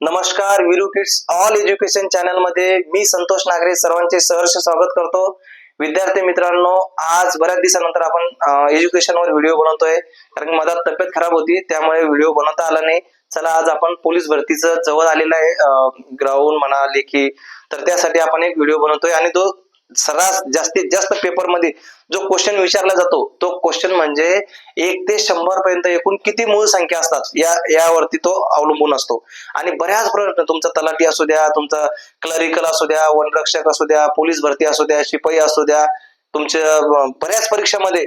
नमस्कार Viru kids all education चॅनलमध्ये मी संतोष नागरे सर्वांचे सहर्ष स्वागत करतो. विद्यार्थी मित्रांनो आज बऱ्याच दिवसानंतर आपण एज्युकेशनवर व्हिडिओ बनवतोय. कारण माझा तब्येत खराब होती त्यामुळे व्हिडिओ बनवता आला नाही. चला आज आपण पोलीस भरतीचं जवळ आलेलं आहे. ग्राउंड म्हणा लेखी तर त्यासाठी आपण एक व्हिडिओ बनवतोय. आणि तो सर्रास जास्तीत जास्त पेपरमध्ये जो क्वेश्चन विचारला जातो तो क्वेश्चन म्हणजे एक ते शंभर पर्यंत एकूण किती मूळ संख्या असतात या यावरती तो अवलंबून असतो. आणि बऱ्याच प्रश्न तुमचा तलाठी असू द्या तुमचा क्लरिकल असू द्या वनरक्षक असू द्या पोलीस भरती असू द्या शिपाई असू द्या तुमच्या बऱ्याच परीक्षामध्ये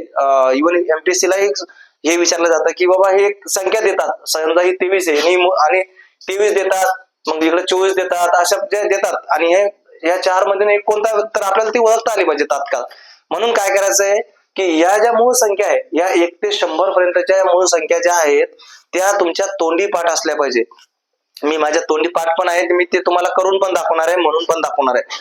इव्हन एमपीएससी ला एक हे विचारलं जातं की बाबा हे एक संख्या देतात. समजा ही तेवीस आहे आणि तेवीस देतात मग इकडे चोवीस देतात अशा जे देतात. आणि हे या चारमध्ये एक कोणता तर आपल्याला ती ओळखता आली पाहिजे तात्काळ. म्हणून काय करायचं आहे की या ज्या मूळ संख्या आहे या एक ते शंभर पर्यंतच्या मूळ संख्या ज्या आहेत त्या तुमच्या तोंडी पाठ असल्या पाहिजे. मी माझ्या तोंडी पाठ पण आहेत मी ते तुम्हाला करून पण दाखवणार आहे म्हणून पण दाखवणार आहे.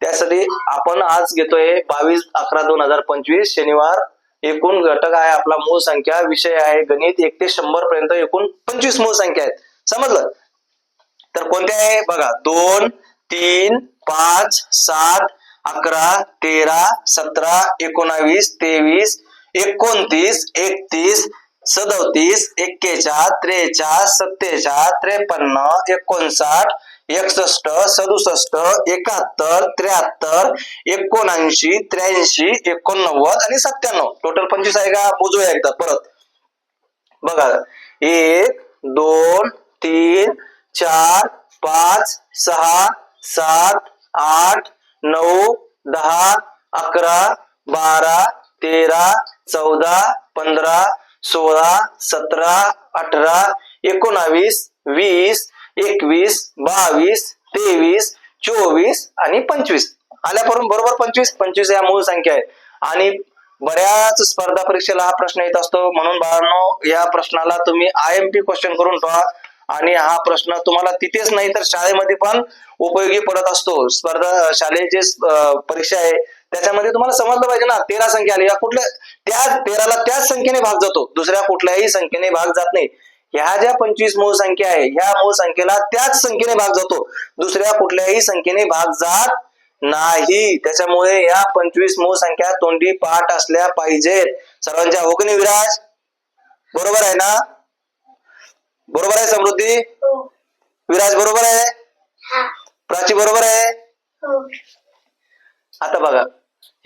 त्यासाठी आपण आज घेतोय बावीस अकरा दोन हजार पंचवीस शनिवार एकूण घटक आहे आपला मूळ संख्या विषय आहे गणित एक ते शंभर पर्यंत एकूण पंचवीस मूळ संख्या आहेत. समजलं? तर कोणत्या आहे? बघा दोन तीन पाच सात अकरा तेरा सतरा एकोणावीस तेवीस एकोणतीस एकतीस सदोतीस एक्केचाळ त्रेचाळ सत्तेचाळ त्रेपन्न एकोणसाठ एकसष्ट सदुसष्ट एकाहत्तर त्र्याहत्तर एकोणऐंशी त्र्याऐंशी एकोणनव्वद आणि सत्त्याण्णव. टोटल पंचवीस आहे का? मोजूया एकदा परत. बघा. एक दोन तीन चार पाच सहा सात आठ नऊ दहा अकरा बारा तेरा चौदा पंधरा सोळा सतरा अठरा एकोणावीस वीस एकवीस बावीस तेवीस चोवीस आणि पंचवीस. आल्यापर्यंत बरोबर पंचवीस. पंचवीस या मूळ संख्या आहे आणि बऱ्याच स्पर्धा परीक्षेला हा प्रश्न येत असतो. म्हणून बाळांनो या प्रश्नाला तुम्ही आय एम पी क्वेश्चन करून पहा. आणि हा प्रश्न तुम्हाला तिथेच नाही तर शाळेमध्ये पण उपयोगी पडत असतो. स्पर्धा शालेय जे परीक्षा आहे त्याच्यामध्ये तुम्हाला समजलं पाहिजे ना तेरा संख्या आली. या कुठल्या त्या तेराला त्याच संख्येने भाग जातो. दुसऱ्या कुठल्याही संख्येने भाग जात नाही. ह्या ज्या पंचवीस मूळ संख्या आहे ह्या मूळ संख्येला त्याच संख्येने भाग जातो. दुसऱ्या कुठल्याही संख्येने भाग जात नाही. त्याच्यामुळे या पंचवीस मूळ संख्या तोंडी पाठ असल्या पाहिजेत. सर्वांच्या हो की नाही विराज. बरोबर आहे ना? बरोबर आहे समृद्धी? हो. विराज बरोबर आहे? प्राची बरोबर आहे? हो. आता बघा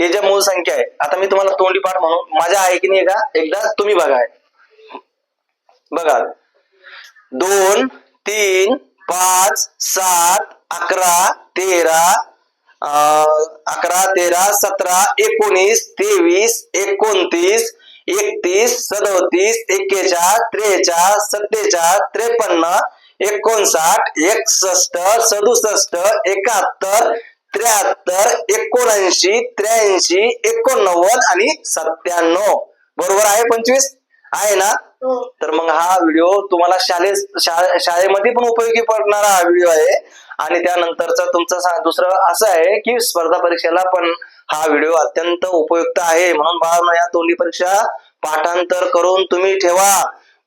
हे ज्या मूळ संख्या आहे आता मी तुम्हाला तोंडी पाठ म्हणून माझ्या आहे की नाही का? एकदा तुम्ही बघा बघा. दोन तीन पाच सात अकरा तेरा अकरा तेरा सतरा एकोणीस तेवीस एकोणतीस एकतीस सदोतीस एक्केचाळ त्रेचाळ सत्तेचाळ त्रेपन्न एकोणसाठ एकसष्ट सदुसष्ट एकाहत्तर त्र्याहत्तर एकोणऐंशी त्र्याऐंशी एकोणनव्वद आणि सत्त्याण्णव. बरोबर आहे पंचवीस? आहे ना? हो. तर मग हा व्हिडिओ तुम्हाला शाळे शाळेमध्ये पण उपयोगी पडणारा हा व्हिडिओ आहे. आणि त्यानंतरचा तुमचं दुसरं असं आहे की स्पर्धा परीक्षेला पण हा व्हिडिओ अत्यंत उपयुक्त आहे. म्हणून बाळांना या तोंडी परीक्षा पाठांतर करून तुम्ही ठेवा.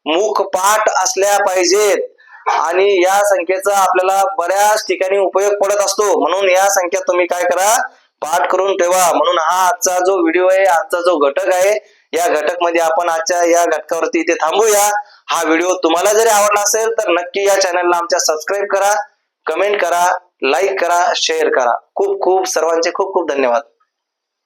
मुख पाठ असल्या पाहिजेत. आणि या संख्येचा आपल्याला बऱ्याच ठिकाणी उपयोग पडत असतो. म्हणून या संख्या तुम्ही काय करा पाठ करून ठेवा. म्हणून हा आजचा जो व्हिडिओ आहे आजचा जो घटक आहे या घटकमध्ये आपण आजच्या या घटकावरती इथे थांबूया. हा व्हिडिओ तुम्हाला जरी आवडला असेल तर नक्की या चॅनलला आमच्या सबस्क्राईब करा कमेंट करा लाईक करा शेअर करा. खूप खूप सर्वांचे खूप खूप धन्यवाद.